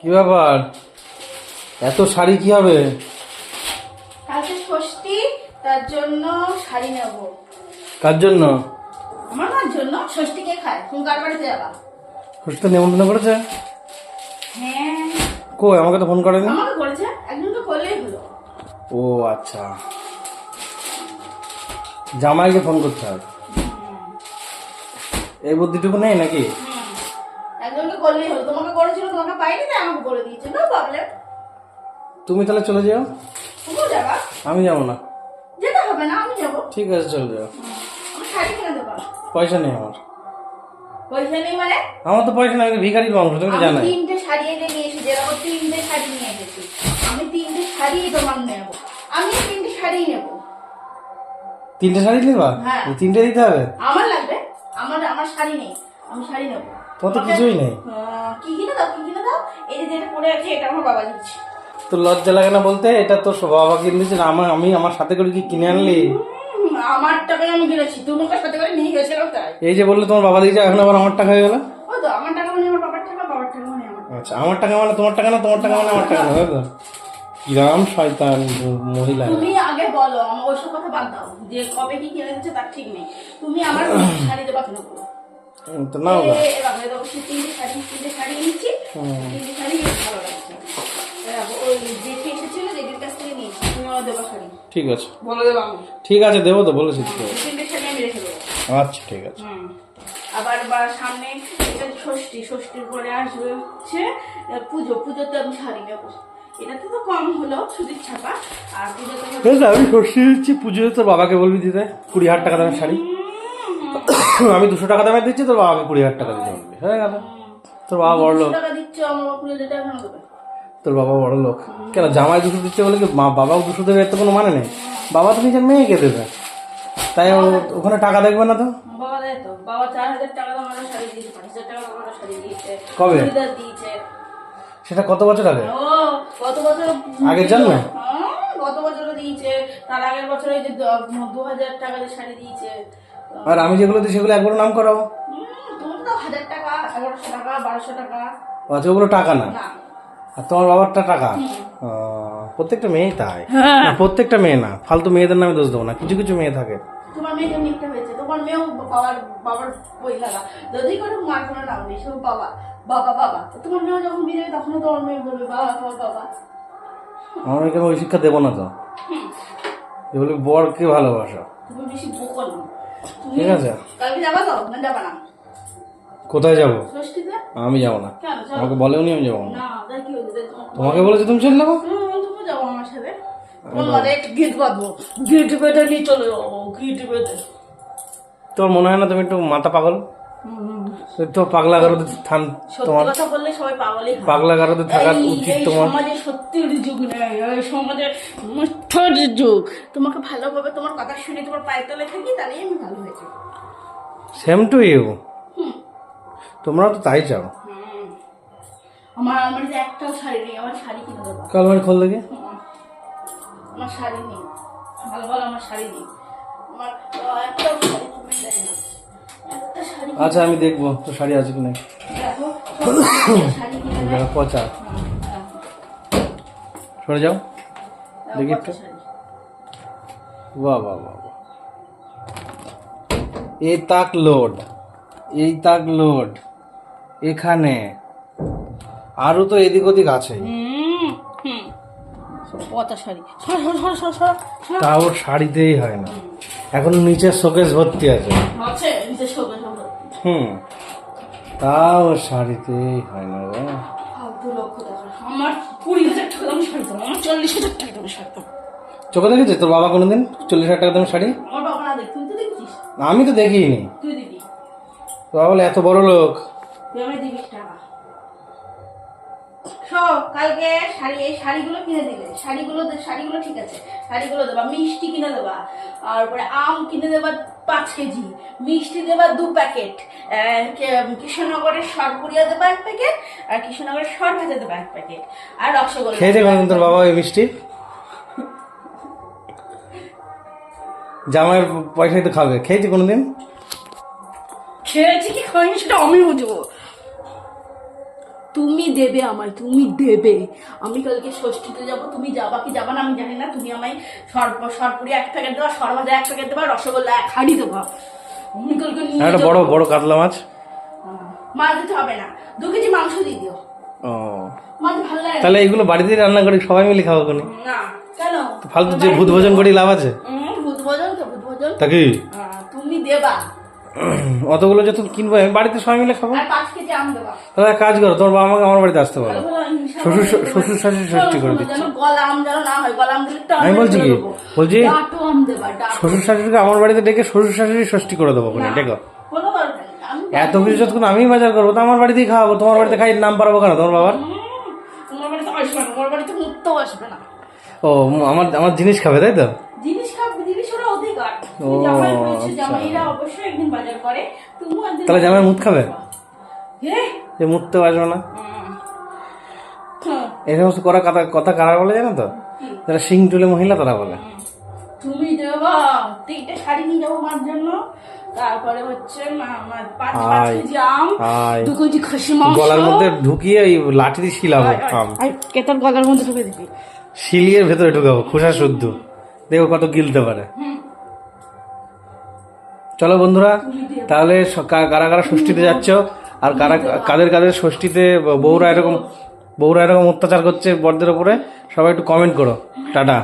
কি ব্যাপার? এত শাড়ি কি হবে কালকে ষষ্ঠী তার জন্য শাড়ি নেব। কার জন্য? আমার মার জন্য ষষ্ঠী কে খায়? তুমি কার বাড়িতে যাবা? ষষ্ঠীতে নেমন্তন্ন করেছে? হ্যাঁ। কই আমাকে তো ফোন করেনি? আমাকে করেছে একজনকে করলেই হলো। ও আচ্ছা। জামাইকে ফোন করতে হবে। এই বুদ্ধিটুকু নেই নাকি? করলেই হলো। তোমাকে করেছিল তোমাকে পাইনি তাই আমাকে বলে দিয়েছে। নো প্রবলেম তুমি তাহলে চলে যাও। তুমিও যাবা? আমি যাব না। যেতে হবে না আমি যাব। ঠিক আছে চলে যাও। আমার শাড়ি কিনে দেবা। পয়সা নেই আমার। পয়সা নেই মানে? আমার তো পয়সা নেই আমি তো ভিখারি বংশ তুমি তো জানাই। তিনটে শাড়ি এনে নিয়ে এসেছি এরকম তিনটে শাড়ি নিয়ে এসেছি। আমি তিনটে শাড়ি তোমার নেব। আমি তিনটে শাড়ি নেব। তিনটে শাড়ি নেবা? হ্যাঁ। তিনটে দিতে হবে? আমার লাগবে। আমার আমার শাড়ি নেই। আমি শাড়ি নেব। তোমার তো কিছুই নেই। কি কিনে দাও কি কিনে দাও? এই যে যেটা পরে আছে এটা আমার বাবা দিচ্ছে। তো লজ্জা লাগে না বলতে? এটা তো বাবা কিনে আমার আমি আমার সাথে করে কি কিনে আনলি? আমার টাকায় আমি কিনেছি সাথে করে নিয়ে গেছিলাম তাই। এই যে বললে তোমার বাবা দিয়েছে এখন আবার আমার টাকা হয়ে গেল? তো আমার টাকা মানে আমার বাবার টাকা বাবার টাকা মানে আমার আচ্ছা আমার টাকা মানে তোমার টাকা না তোমার টাকা মানে আমার টাকা না তো? কিরাম শয়তান মহিলা। তুমি আগে বলো আমার ওইসব কথা বাদ দাও যে কবে কি কিনে দিচ্ছে তার ঠিক নেই। তুমি আমার শাড়ি দেবা কিনে তো নাও সে তিনটে শাড়ি তিনটে শাড়ি নিচ্ছি তিনটে শাড়ি ভালো লাগছে। নিয়েছি ঠিক আছে। বলে দেবো আমি। ঠিক আছে দেবো তো বলেছি দেবো। আচ্ছা ঠিক আছে। আবার বা সামনে এটা ষষ্ঠী ষষ্ঠীর পরে আসবে হচ্ছে পুজো। পুজোতে আমি শাড়ি নেব। এটাতে তো কম হলো সুতির ছাপা। আর পুজোতে আমি ষষ্ঠী দিচ্ছি পুজোতে তোর বাবাকে বলবি দিতে কুড়ি হাজার টাকা দামের শাড়ি। আমি দুশো টাকা দামের দিচ্ছি তোর বাবাকে কুড়ি হাজার টাকা দিতে বলবি হয়ে গেল। তোর বাবা বড় লোক। তোর বাবা বড় লোক। কেন জামাই দুশো দিচ্ছে বলে কি মা বাবাও দুশো দেবে এর তো কোনো মানে নেই। বাবা তো নিজের মেয়েকে দেবে তাই ওখানে টাকা দেখবে না তো? দাম দাম কবে? সেটা কত বছর আগে? বছর গত দিয়েছে। তার আগের বছর এই যে দু হাজার টাকা দিয়ে শাড়ি দিয়েছে। আর আমি যেগুলো দিই সেগুলো একবার নাম করাও হুম, তুমি তো হাজার টাকা এগারোশো টাকা বারোশো টাকা। আচ্ছা ওগুলো টাকা না? আর তোমার বাবারটা টাকা? প্রত্যেকটা মেয়েই তাই। না, প্রত্যেকটা মেয়ে না। ফালতু মেয়েদের নামে দোষ দেবো না। কিছু কিছু মেয়ে থাকে। তোমার মেয়ে যেমন একটা হয়েছে? তোমার মেয়েও বাবার বাবার বই লাগা যদি কোনো মার কোনো নাম নেই শুধু বাবা বাবা বাবা। তোমার মেয়েও যখন বিয়ে দেবে তখনও তোমার মেয়ে বলবে বাবা বাবা বাবা। আমার মেয়েকে আমি ওই শিক্ষা দেবো না তো। এগুলো বরকে ভালোবাসা। তুমি বেশি বোকো না তুমি ঠিক আছে। কালকে যাবা তো? না যাবা না। কোথায় যাব? আমি যাব না। আমাকে বলেওনি আমি যাব না। তোমাকে বলেছে তুমি চলে যাব? আমার সাথে। তোর মনে হয় না তুমি একটু মাথা পাগল? তো পাগলা গারোতে থান তোমার কথা বললে সবাই পাগলই। পাগলা গারোতে থাকা উচিত তোমার। সমাজে সত্যির যুগ নেই সমাজে মিথ্যার যুগ। তোমাকে ভালোভাবে তোমার কথা শুনে তোমার পায়ের তলে থাকি তাহলেই আমি ভালো হয়েছি সেম টু ইউ তোমরা তো তাই চাও। আমার আলমারিতে একটাও শাড়ি নেই আমার শাড়ি কিনে দেবো কালমারি খোল আমার শাড়ি নেই। ভালো ভালো আমার শাড়ি নেই। আমার আহ, একটাও শাড়ি তুমি দেয় না আচ্ছা আমি দেখব তো শাড়ি আছে কি দেখো, পচা। সরে যাও দেখি একটু। বাহ বাহ বাহ বাহ। এই তাক লোড এই তাক লোড এখানে। আরও তো এদিক ওদিক আছে। সর তাও শাড়িতেই হয় না। এখন নিচে শোকেস ভর্তি আছে। হুম। তাও শাড়িতেই হয় না রে। আমার কুড়ি হাজার টাকা দাম শাড়ি আমার চল্লিশ হাজার টাকা দাম শাড়ি চোখে দেখেছে তোর বাবা কোনোদিন চল্লিশ হাজার টাকা শাড়ি? আমি তো দেখিনি। তোর বাবা বলে এত বড় লোক। কালকে শাড়ি এই শাড়িগুলো কিনে দিলে। শাড়িগুলো শাড়িগুলো ঠিক আছে। শাড়িগুলো দেবা মিষ্টি কিনে দেবা তারপরে আম কিনে দেবা পাঁচ কেজি। মিষ্টি দেবার দু প্যাকেট। কৃষ্ণনগরের সরপুরিয়া দেবা এক প্যাকেট আর কৃষ্ণনগরের সর ভাজা দেবা এক প্যাকেট। আর রসগোল্লা খেয়েছে কোনোদিন তোর বাবা ওই মিষ্টি। জামাইয়ের পয়সাই তো খাবে। খেয়েছি কোনোদিন? খেয়েছি কি? খাইনি সেটা আমি বুঝব। তুমি দেবে আমায় তুমি দেবে। আমি কালকে ষষ্ঠীতে যাব তুমি যাবা কি যাবা না আমি জানি না। তুমি আমায় সর্ব সরপুরি এক প্যাকেট দেবা সরভাজা এক প্যাকেট দেবা রসগোল্লা এক হাড়ি দেবা। আমি কালকে নিয়ে একটা বড় বড় কাতলা মাছ। মাছ দিতে হবে না। দু কেজি মাংস দিয়ে দিও। ও। মাছ ভালো লাগে তাহলে এইগুলো বাড়িতেই রান্না করি সবাই মিলে খাব কোনি? না কেন? ফালতু যে ভূত ভোজন করি লাভ আছে? ভূত ভোজন তো ভূত ভোজন। তা কি? তুমি দেবা। অতগুলো যত কিনবো আমি বাড়িতে সবাই মিলে খাব? তাহলে এক কাজ করো তোমার বাবা আমাকে আমার বাড়িতে আসতে পারো শ্বশুর শ্বশুর শাশুড়ি ষষ্ঠী করে দিচ্ছে। আম বলছি কি? বলছি? শ্বশুর শাশুড়িকে আমার বাড়িতে ডেকে শ্বশুর শাশুড়ি ষষ্ঠী করে দেবো ডেকো। এত কিছু যতক্ষণ আমি বাজার করব তো আমার বাড়িতেই খাওয়াবো। তোমার বাড়িতে খাই নাম পারব কেন তোমার বাবার? ও আমার আমার জিনিস খাবে তাই তো? একদিন তাহলে জামাই মুখ খাবে? যে মুখ তো আসবে না। এই সমস্ত করা কথা কথা কারা বলে জানো তো? যারা সিং টুলে মহিলা তারা বলে। তুমি দেবা তিনটে শাড়ি নিয়ে যাব মার জন্য। তারপরে হচ্ছে। দু কেজি খাসি মাংস। গলার মধ্যে ঢুকিয়ে ওই লাঠি দিয়ে শিলাবো গলার মধ্যে ঢুকে দিবি। শিলিয়ের ভেতরে ঢুকাবো খোসা শুদ্ধ। দেখো কত গিলতে পারে। চলো বন্ধুরা, তাহলে কারা কারা ষষ্ঠীতে যাচ্ছ? আর কারা কাদের কাদের ষষ্ঠীতে বউরা এরকম বউরা এরকম অত্যাচার করছে বরদের উপরে, সবাই একটু কমেন্ট করো। টাটা।